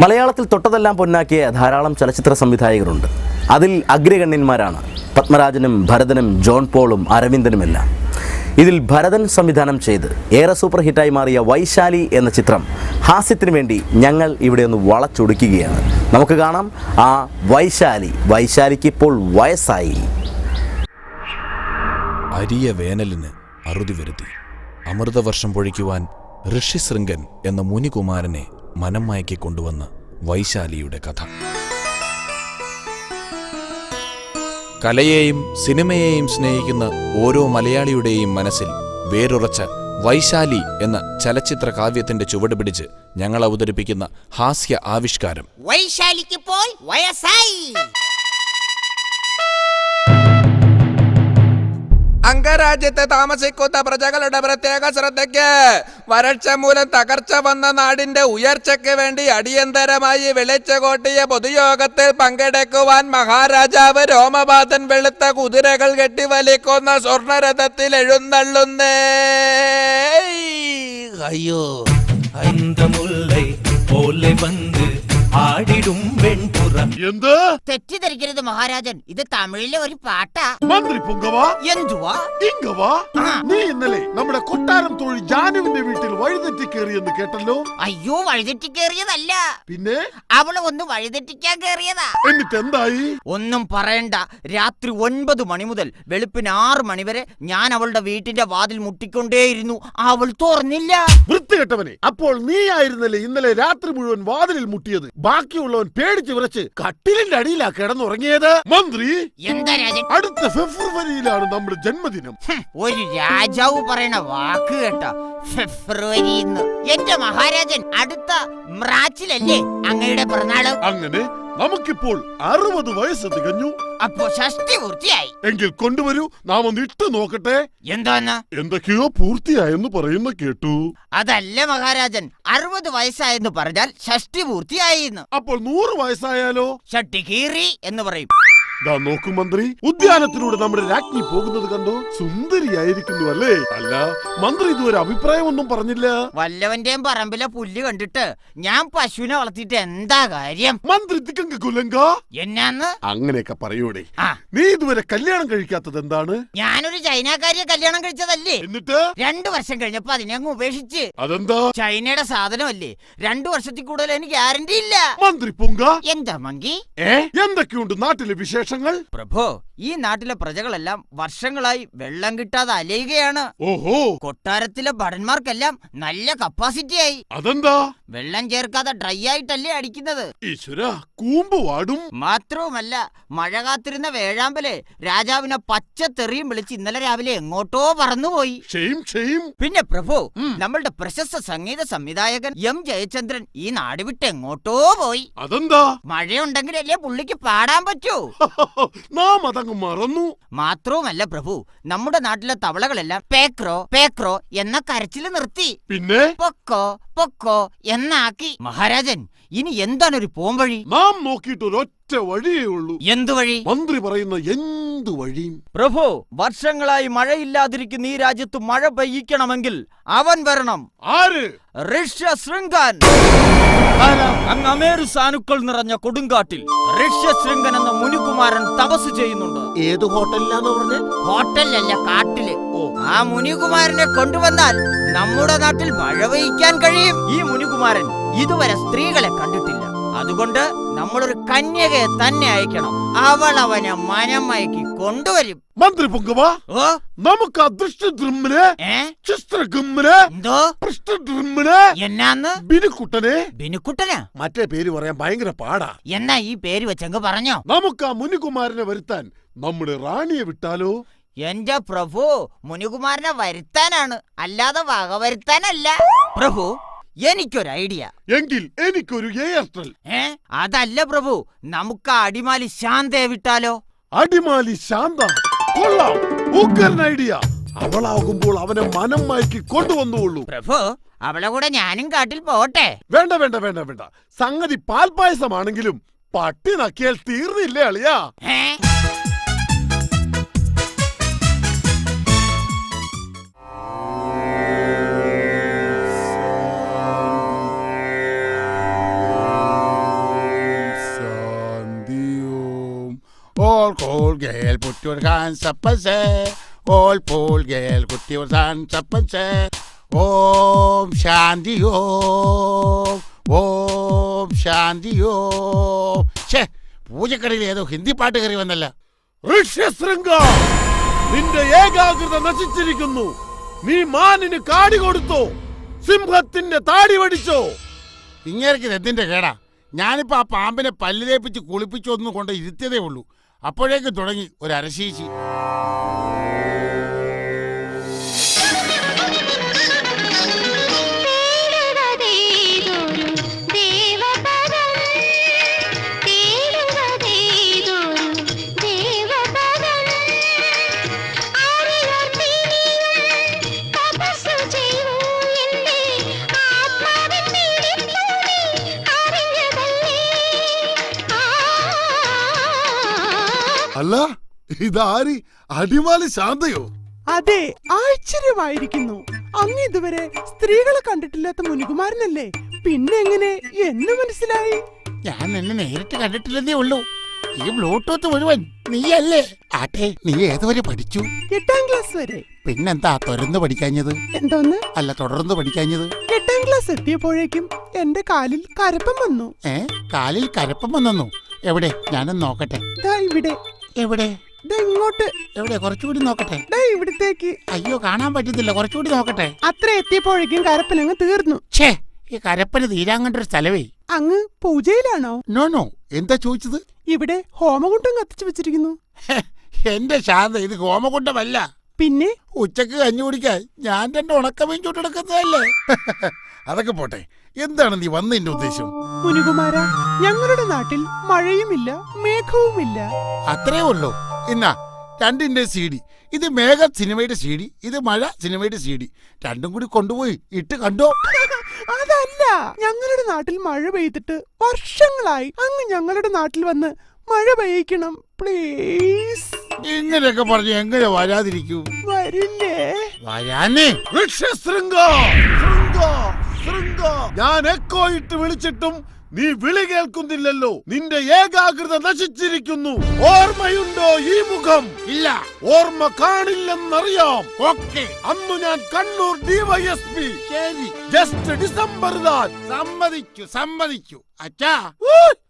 മലയാളത്തിൽ തൊട്ടതെല്ലാം പൊന്നാക്കിയ ധാരാളം ചലച്ചിത്ര സംവിധായകരുണ്ട്. അതിൽ അഗ്രഗണ്യന്മാരാണ്. പത്മരാജനും ഭരതനും ജോൺ പോളും അരവിന്ദനും എല്ലാം ഇതിൽ ഭരതൻ സംവിധാനം ചെയ്ത് ഏറെ സൂപ്പർ ഹിറ്റായി മാറിയ വൈശാലി എന്ന ചിത്രം ഹാസ്യത്തിന് വേണ്ടി ഞങ്ങൾ ഇവിടെ ഒന്ന് വളച്ചൊടുക്കുകയാണ്. നമുക്ക് കാണാം ആ വൈശാലി. വൈശാലിക്ക് ഇപ്പോൾ വയസ്സായി. അരിയ വേനലിന് അറുതി വരുത്തി. അമൃതവർഷം പൊഴിക്കുവാൻ ഋഷിശൃംഗൻ എന്ന മുനികുമാരനെ മനം മയക്കി കൊണ്ടുവന്ന വൈശാലിയുടെ കഥ. കലയെയും സിനിമയെയും സ്നേഹിക്കുന്ന ഓരോ മലയാളിയുടെയും മനസ്സിൽ വേരുറച്ച വൈശാലി എന്ന ചലച്ചിത്ര കാവ്യത്തിന്റെ ചുവട് പിടിച്ച് ഞങ്ങൾ അവതരിപ്പിക്കുന്ന ഹാസ്യ ആവിഷ്കാരം. വൈശാലിക്കിപ്പോൾ വയസ്സായി. അംഗരാജ്യത്ത് താമസിക്കുന്ന പ്രജകളുടെ പ്രത്യേക ശ്രദ്ധയ്ക്ക് വരൾച്ച മൂലം തകർച്ച വന്ന നാടിന്റെ ഉയർച്ചയ്ക്ക് വേണ്ടി അടിയന്തരമായി വിളിച്ചു കൂട്ടിയ പൊതുയോഗത്തിൽ പങ്കെടുക്കുവാൻ മഹാരാജാവ് രോമപാതൻ വെളുത്ത കുതിരകൾ കെട്ടി വലിക്കുന്ന സ്വർണരഥത്തിൽ എഴുന്നള്ളുന്നേ ஐயோ அந்த முல்லை போலே வந்து ஆடிடும் வெண்புறம் എന്ത്? തെറ്റിദ്ധരിക്കരുത് മഹാരാജൻ. ഇത് തമിഴിലെ ഒരു പാട്ടാ. മന്ത്രി പുങ്കവാ? എന്തുവാ? ഇങ്കവാ? നീ ഇന്നലെ നമ്മുടെ കൊട്ടാരം തൊഴിൽ ജാനുവിന്റെ വീട്ടിൽ വഴിതെറ്റി കയറിയെന്ന് കേട്ടല്ലോ? അയ്യോ വഴിതെറ്റി കേറിയതല്ല പിന്നെ? അവൾ ഒന്ന് വഴിതെറ്റിക്കാൻ കേറിയതാ. എന്നിട്ട് എന്തായി ഒന്നും പറയണ്ട. രാത്രി ഒൻപത് മണി മുതൽ വെളുപ്പിന് ആറ് മണി വരെ ഞാൻ അവളുടെ വീട്ടിന്റെ വാതിൽ മുട്ടിക്കൊണ്ടേയിരുന്നു. അവൾ തുറന്നില്ല. വൃത്തി വൃത്തികെട്ടവനെ അപ്പോൾ നീ ആയിരുന്നല്ലേ ഇന്നലെ രാത്രി മുഴുവൻ വാതിലിൽ മുട്ടിയത്? ബാക്കിയുള്ളവൻ പേടിച്ച് വിറച്ച് കട്ടിലിന്റെ അടിയിലാ കിടന്നുറങ്ങിയത്? മന്ത്രി എന്താ രാജൻ? അടുത്ത ഫെബ്രുവരിയിലാണ് നമ്മുടെ ജന്മദിനം. ഒരു രാജാവ് പറയണ വാക്ക് കേട്ടോ. ഫെബ്രുവരി എന്റെ മഹാരാജൻ അടുത്ത മ്രാച്ചിലല്ലേ അങ്ങയുടെ പിറന്നാൾ? അങ്ങനെ നമുക്കിപ്പോൾ അറുപത് വയസ്സ് തികഞ്ഞു. അപ്പോ ഷഷ്ടി പൂർത്തിയായി. എങ്കിൽ കൊണ്ടുവരൂ. നാം ഒന്ന് ഇട്ട് നോക്കട്ടെ. എന്താന്ന് എന്തൊക്കെയോ പൂർത്തിയായെന്ന് പറയുന്ന കേട്ടു. അതല്ല മഹാരാജൻ. അറുപത് വയസ്സായെന്ന് പറഞ്ഞാൽ ഷഷ്ടി പൂർത്തിയായി എന്ന് അപ്പോൾ നൂറ് വയസ്സായാലോ? ഷട്ടി കീറി എന്ന് പറയും. ദാ നോക്കൂ മന്ത്രി. ഉദ്യാനത്തിലൂടെ നമ്മുടെ രാജ്ഞി പോകുന്നത് കണ്ടോ? സുന്ദരിയായിരിക്കുന്നു അല്ലേ? അല്ല മന്ത്രി ഇതുവരെ അഭിപ്രായമൊന്നും പറഞ്ഞില്ല. വല്ലവന്റെയും പറമ്പിലെ പുല്ല് കണ്ടിട്ട് ഞാൻ പശുവിനെ വളർത്തിയിട്ട് എന്താ കാര്യം? മന്ത്രി തിക്കങ്ക കുലങ്ക. എന്നാന്ന്? അങ്ങനെയൊക്കെ പറയൂടെ. ആ. നീ ഇതുവരെ കല്യാണം കഴിക്കാത്തത് എന്താണ്? ഞാനൊരു ചൈനക്കാരിയെ കല്യാണം കഴിച്ചതല്ലേ? എന്നിട്ട്? രണ്ടു വർഷം കഴിഞ്ഞപ്പോ അതിനെ അങ്ങ് ഉപേക്ഷിച്ച്. അതെന്താ? ചൈനയുടെ സാധനമല്ലേ? രണ്ടു വർഷത്തിൽ കൂടുതൽ എനിക്ക് ഗ്യാരണ്ടി ഇല്ല. മന്ത്രി പൊങ്ക. എന്താ മങ്കി? ഏ? എന്തൊക്കെയുണ്ട് നാട്ടിലെ വിശേഷങ്ങൾ പ്രഭു ഈ നാട്ടിലെ പ്രജകളെല്ലാം വർഷങ്ങളായി വെള്ളം കിട്ടാതെ അലയുകയാണ്. ഓഹോ. കൊട്ടാരത്തിലെ ഭടന്മാർക്കെല്ലാം നല്ല കപ്പാസിറ്റിയായി. അതെന്താ? വെള്ളം ചേർക്കാതെ ഡ്രൈ ആയിട്ടല്ലേ അടിക്കുന്നത്? ഈശ്വര കൂമ്പ് വാടും. മാത്രവുമല്ല മഴ കാത്തിരുന്ന വേഴാമ്പലെ രാജാവിനെ പച്ച തെറിയും വിളിച്ച് ഇന്നലെ രാവിലെ എങ്ങോട്ടോ പറന്നുപോയി. പിന്നെ പ്രഭു നമ്മളുടെ പ്രശസ്ത സംഗീത സംവിധായകൻ എം ജയചന്ദ്രൻ ഈ നാട് വിട്ട് എങ്ങോട്ടോ പോയി. അതെന്താ? മഴയുണ്ടെങ്കിലല്ലേ പുള്ളിക്ക് പാടാൻ പറ്റൂ. നാം അതങ്ങ് മറന്നു. മാത്രവുമല്ല പ്രഭു നമ്മുടെ നാട്ടിലെ തവളകളെല്ലാം പേക്രോ പേക്രോ എന്ന കരച്ചിൽ നിർത്തി. പിന്നെ? പൊക്കോ പൊക്കോ എന്നാക്കി. മഹാരാജൻ ഇനി എന്താണ് ഒരു പോംവഴി? നാം നോക്കിയിട്ട് ഒരൊറ്റ വഴിയേ ഉള്ളൂ. എന്തു വഴി? മന്ത്രി പറയുന്ന എന്ത് വഴിയും പ്രഭു വർഷങ്ങളായി മഴയില്ലാതിരിക്കുന്ന ഈ രാജ്യത്ത് മഴ പെയ്യിക്കണമെങ്കിൽ അവൻ വരണം. ആര്? ഋഷ്യശൃംഗൻ അങ്ങ് അമേരു സാനുക്കൾ നിറഞ്ഞ കൊടുങ്കാട്ടിൽ ഋഷ്യശൃംഗൻ എന്ന മുനികുമാരൻ തപസ് ചെയ്യുന്നുണ്ട്. ഏത് ഹോട്ടലിലാന്ന് പറഞ്ഞ? ഹോട്ടലല്ല കാട്ടിൽ. ആ മുനികുമാരനെ കൊണ്ടുവന്നാൽ നമ്മുടെ നാട്ടിൽ മഴ പെയ്യ്ക്കാൻ കഴിയും. ഈ മുനികുമാരൻ ഇതുവരെ സ്ത്രീകളെ കണ്ടിട്ടില്ല. അതുകൊണ്ട് നമ്മളൊരു കന്യകയെ തന്നെ അയക്കണം. അവൾ അവനെ മനം മയക്കി കൊണ്ടുവരും. മന്ത്രി പൊങ്കവ നമുക്ക് എന്തോ? എന്നാന്ന്? ബിനുക്കുട്ടനെ. ബിനുക്കുട്ടനാ? മറ്റേ പേര് പറയാൻ ഭയങ്കര പാടാ. എന്നാ ഈ പേര് വെച്ചങ്ങ് പറഞ്ഞോ. നമുക്ക് ആ മുനികുമാരനെ വരുത്താൻ നമ്മുടെ റാണിയെ വിട്ടാലോ? എന്റെ പ്രഭു മുനികുമാരനെ വരുത്താനാണ്. അല്ലാതെ വക വരുത്താനല്ല. പ്രഭു എനിക്കൊരു ഐഡിയ. എങ്കിൽ എനിക്കൊരു എയർടെൽ. ഏ? അതല്ല പ്രഭു നമുക്ക് അടിമാലി ശാന്തയെ വിട്ടാലോ? അടിമാലി ശാന്ത. കൊള്ളാം. ഉഗ്രൻ ഐഡിയ. അവളാകുമ്പോൾ അവനെ മനം മയക്കി കൊണ്ടുവന്നുള്ളൂ പ്രഭു അവളെ കൂടെ ഞാനും കാട്ടിൽ പോട്ടെ വേണ്ട വേണ്ട വേണ്ട വേണ്ട. സംഗതി പാൽപായസമാണെങ്കിലും പട്ടി നക്കിയാൽ തീർന്നില്ലേ അളിയാ? Girl, put your hands up and say. Om Shanti Om. Om Shanti ഓം. ഛേ പൂജക്കടയിൽ ഏതോ ഹിന്ദി പാട്ട് കയറി വന്നല്ല. ഋഷ്യശൃംഗ നിന്റെ ഏകാഗ്രത നശിച്ചിരിക്കുന്നു. നീ മാനിന് കാടി കൊടുത്തോ? സിംഹത്തിന്റെ താടി വടിച്ചോ? ഇങ്ങേർക്ക് എന്തിന്റെ കേടാ? ഞാനിപ്പോ ആ പാമ്പിനെ പല്ലിലേപ്പിച്ച് കുളിപ്പിച്ചു ഒന്ന് കൊണ്ട് ഇരുത്തിയതേ ഉള്ളൂ. അപ്പോഴേക്ക് തുടങ്ങി ഒരു അരശീശി അല്ല ഇതാരി? അടിമാലി ശാന്തയോ? അതെ ആശ്ചര്യമായിരിക്കുന്നു. അങ്ങ് ഇതുവരെ സ്ത്രീകളെ കണ്ടിട്ടില്ലാത്ത മുനികുമാരനല്ലേ? പിന്നെ എങ്ങനെ? എന്ന് മനസ്സിലായി. ഞാൻ നിന്നെ നേരിട്ട് കണ്ടിട്ടില്ലെന്നേ ഉള്ളൂ. ഈ ബ്ലൂടൂത്ത് മുഴുവൻ നീയല്ലേ? ആട്ടെ നീ ഏതുവരെ പഠിച്ചു? എട്ടാം ക്ലാസ് വരെ. പിന്നെന്താ തുറന്ന് പഠിക്കാഞ്ഞത്? എന്തോന്ന്? അല്ല തുടർന്ന് പഠിക്കാഞ്ഞത്? എട്ടാം ക്ലാസ് എത്തിയപ്പോഴേക്കും എന്റെ കാലിൽ കരപ്പം വന്നു. ഏ കാലിൽ കരപ്പം വന്നു എവിടെ? ഞാനൊന്ന് നോക്കട്ടെ. ഇവിടെ. എവിടെ? ഇങ്ങോട്ട്. എവിടെ? കുറച്ചുകൂടി നോക്കട്ടെ. ഇവിടത്തേക്ക്. അയ്യോ കാണാൻ പറ്റത്തില്ല. കുറച്ചുകൂടി നോക്കട്ടെ. അത്ര എത്തിയപ്പോഴേക്കും കരപ്പൻ അങ്ങ് തീർന്നു. ഛേ ഈ കരപ്പന് തീരാൻ കണ്ടൊരു സ്ഥലവേ. അങ്ങ് പൂജയിലാണോ? No no. എന്താ ചോദിച്ചത്? ഇവിടെ ഹോമകുണ്ടം കത്തിച്ചു വെച്ചിരിക്കുന്നു. എന്റെ ശാന്ത ഇത് ഹോമകുണ്ടമല്ല. പിന്നെ? ഉച്ചയ്ക്ക് കഞ്ഞി കുടിക്കാൻ ഞാൻ രണ്ട് ഉണക്കമീൻ ചുട്ടെടുക്കുന്നതല്ലേ. അതൊക്കെ പോട്ടെ. എന്താണ് നീ വന്നതിന്റെ ഉദ്ദേശം? മുനികുമാര ഞങ്ങളുടെ നാട്ടിൽ മഴയുമില്ല മേഘവുമില്ല. അത്രേ ഉള്ളൂ. എന്നാ രണ്ടിന്റെ സി ഡി ഇത് മേഘ സിനിമയുടെ സി ഡി ഇത് മഴ സിനിമയുടെ സി ഡി രണ്ടും കൂടി കൊണ്ടുപോയി ഇട്ട് കണ്ടോ? അതല്ല ഞങ്ങളുടെ നാട്ടിൽ മഴ പെയ്തിട്ട് വർഷങ്ങളായി അങ്ങ് ഞങ്ങളുടെ നാട്ടിൽ വന്ന് മഴ പെയ്യിക്കണം പ്ലീസ്. ഇങ്ങനെയൊക്കെ പറഞ്ഞ് എങ്ങനെ വരാതിരിക്കൂ? വരില്ലേ? വരാനേ. ഋഷ്യശൃംഗ ശൃംഗ ശൃംഗ ഞാൻ എക്കോ ഇട്ട് വിളിച്ചിട്ടും നീ വിളി കേൾക്കുന്നില്ലല്ലോ. നിന്റെ ഏകാഗ്രത നശിച്ചിരിക്കുന്നു. ഓർമ്മയുണ്ടോ ഈ മുഖം? ഇല്ല. ഓർമ്മ കാണില്ലെന്നറിയാം. ഓക്കെ. അന്ന് ഞാൻ കണ്ണൂർ ഡിവൈഎസ്പി ശരി. ജസ്റ്റ് ഡിസംബർ സമ്മതിച്ചു സമ്മതിച്ചു. അച്ഛാ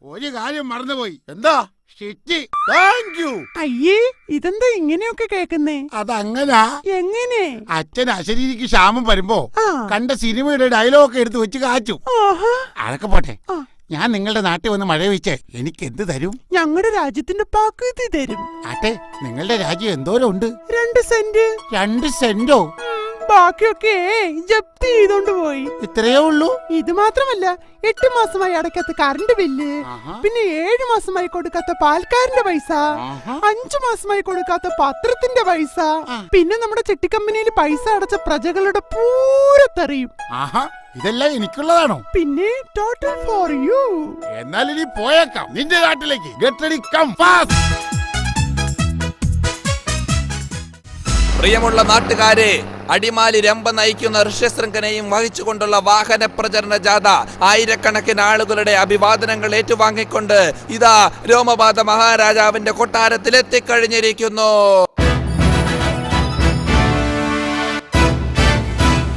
ഒരു കാര്യം മറന്നുപോയി. എന്താ? ഷിറ്റ് താങ്ക് യു അയ്യേ ഇതെന്താ ഇങ്ങനെയൊക്കെ കേക്കുന്നേ അതങ്ങനാ? എങ്ങനെ? അച്ഛൻ അശരീരിക്ക് ക്ഷാമം വരുമ്പോ ആ. കണ്ട സിനിമയുടെ ഡയലോഗ് എടുത്ത് വെച്ച് കാച്ചു. ആഹാ. അതൊക്കെ പോട്ടെ. ആ. ഞാൻ നിങ്ങളുടെ നാട്ടിൽ വന്ന് മഴ വെച്ച് എനിക്ക് എന്ത് തരും? ഞങ്ങളുടെ രാജ്യത്തിന്റെ പകുതി തരും. ആട്ടെ നിങ്ങളുടെ രാജ്യം എന്തോരം ഉണ്ട്? രണ്ട് സെന്റ്. രണ്ട് സെന്റോ? ഉം, ബാക്കിയൊക്കെ ജപ്തി ചെയ്തോണ്ട് പോയി. ഇത്രയേ ഉള്ളൂ? ഇത് മാത്രമല്ല എട്ട് മാസമായി അടയ്ക്കാത്ത കറണ്ട് ബില്ല് പിന്നെ ഏഴു മാസമായി കൊടുക്കാത്ത പാൽക്കാരന്റെ പൈസ. അഞ്ചു മാസമായി കൊടുക്കാത്ത പത്രത്തിന്റെ പൈസ പിന്നെ നമ്മുടെ ചെട്ടി കമ്പനിയിൽ പൈസ അടച്ച പ്രജകളുടെ പൂരത്തെറിയും ഇതെല്ലാം എനിക്കുള്ളതാണോ? പിന്നെ ടോട്ടൽ ഫോർ യു എന്നാൽ ഇനി പോയേക്കാം. നിന്റെ നാട്ടിലേക്ക്. ഗെറ്റ് കം ഫാസ്റ്റ് പ്രിയമുള്ള നാട്ടുകാരെ അടിമാലി രംഭ നയിക്കുന്ന ഋഷ്യശൃംഖനെയും വഹിച്ചുകൊണ്ടുള്ള വാഹന പ്രചരണ ജാഥ ആയിരക്കണക്കിന് ആളുകളുടെ അഭിവാദനങ്ങൾ ഏറ്റുവാങ്ങിക്കൊണ്ട് ഇതാ രോമപാത മഹാരാജാവിന്റെ കൊട്ടാരത്തിൽ എത്തിക്കഴിഞ്ഞിരിക്കുന്നു.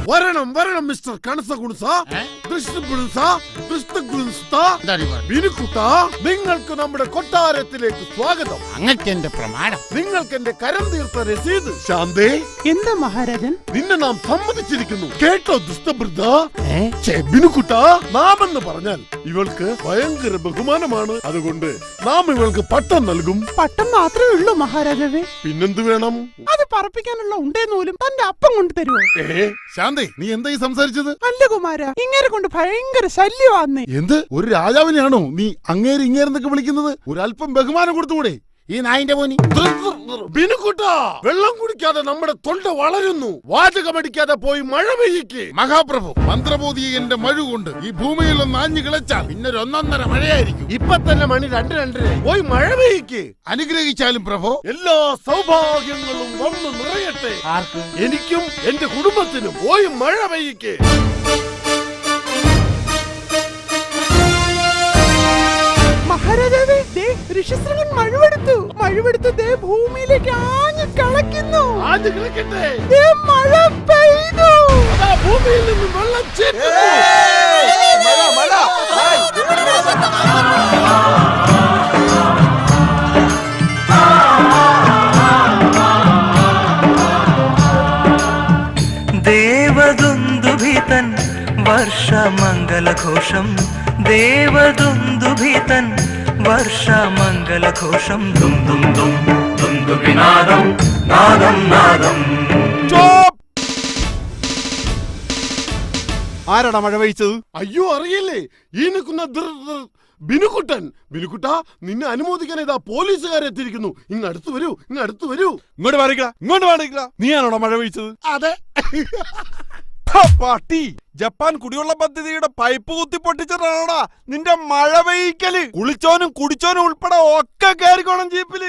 വരണം വരണം മിസ്റ്റർ കണസ കുണുസ ഏ? ദൃഷ്ടി കുണുസ ദൃഷ്ടി കുണുസ്ത എന്താണ് ഈ പറഞ്ഞത്? മിനുക്കുട്ട നിങ്ങൾക്ക് നമ്മുടെ കൊട്ടാരത്തിലേക്ക് സ്വാഗതം. അങ്ങക്ക് എന്റെ പ്രമാണം. നിങ്ങൾക്ക് എന്റെ കരം തീർത്ത രസീത് ശാന്തേ. എന്താ മഹാരാജൻ? നിന്നെ നാം സമ്മതിച്ചിരിക്കുന്നു. കേട്ടോ ദുഷ്ടബൃദ്ധ ബിനുക്കുട്ട നാം എന്ന് പറഞ്ഞാൽ ഇവൾക്ക് ഭയങ്കര ബഹുമാനമാണ്. അതുകൊണ്ട് നാം ഇവൾക്ക് പട്ടം നൽകും. പട്ടം മാത്രമേ ഉള്ളൂ മഹാരാജാവേ. പിന്നെന്ത് വേണം? അത് പറപ്പിക്കാനുള്ള ഉണ്ടേ നൂലും തന്റെ അപ്പം കൊണ്ട് തരുമോ ശാന്തേ നീ എന്തായി സംസാരിച്ചത്? അല്ല കുമാര ഇങ്ങനെ കൊണ്ട് ഭയങ്കര ശല്യമാന്നേ എന്ത്? ഒരു രാജാവിനെയാണോ നീ അങ്ങേര് ഇങ്ങേരെന്നൊക്കെ വിളിക്കുന്നത്? ഒരല്പം ബഹുമാനം കൊടുത്തുകൂടെ? ഈ നായിന്റെ പോനി ബിനുക്കുട്ട വെള്ളം കുടിക്കാതെ നമ്മുടെ തൊണ്ട വളരുന്നു. വാചകമടിക്കാതെ പോയി മഴ പെയ്യിക്ക്. മഹാപ്രഭു മന്ത്രബോധി എന്റെ മഴ കൊണ്ട് ഈ ഭൂമിയിൽ ഒന്ന് ആഞ്ഞു കിളച്ചാൽ പിന്നെ ഒരു ഒന്നൊന്നര മഴയായിരിക്കും. ഇപ്പൊ തന്നെ മണി രണ്ട് രണ്ടര. പോയി മഴ പെയ്യിക്ക്. അനുഗ്രഹിച്ചാലും പ്രഭു എല്ലാ സൗഭാഗ്യങ്ങളും വന്നു നിറയട്ടെ. എനിക്കും എന്റെ കുടുംബത്തിനും പോയി മഴ പെയ്യിക്ക്. മഹാരാജാവേ മഴുവെടുത്തു. മഴുവെടുത്ത് ദേ ഭൂമിയിലേക്ക് ആഞ്ഞു കളക്കുന്നു ആദ്യം കിടക്കട്ടെ ദേ മഴ പെയ്തു. അതാ ഭൂമിയിൽ നിന്ന് വെള്ളം മഴ മഴ. ഹായ്. ദേവദുന്ദുഭിതൻ വർഷമംഗലഘോഷം. ദേവദുന്ദുഭിതൻ വർഷമംഗലഘോഷം. ദും ദും ദും ദും ദുന്ദുഭിനാദം നാദം നാദം. ആരാടാ മഴ പെയ്ച്ചത്? അയ്യോ അറിയില്ലേ? ഈ നിൽക്കുന്ന ദൃ ദൃ ബിനുക്കുട്ടൻ. ബിനുക്കുട്ട നിന്നെ അനുമോദിക്കാൻ ഇതാ പോലീസുകാരെത്തിയിരിക്കുന്നു ഇങ്ങ് അടുത്ത് വരൂ ഇങ്ങ് അടുത്ത് വരൂ. ഇങ്ങോട്ട് മാറിക്കടാ ഇങ്ങോട്ട് മാറിക്കടാ. നീയാണോടാ മഴ പെയ്ച്ചത്? അതെ. പട്ടി. ജപ്പാൻ കുടിവെള്ള പദ്ധതിയുടെ പൈപ്പ് കുത്തി പൊട്ടിച്ചിട്ടാണോടാ നിന്റെ മഴ പെയ്ക്കൽ കുളിച്ചോനും കുടിച്ചോനും ഉൾപ്പെടെ ഒക്കെ കയറിക്കോണം ജീപ്പിൽ.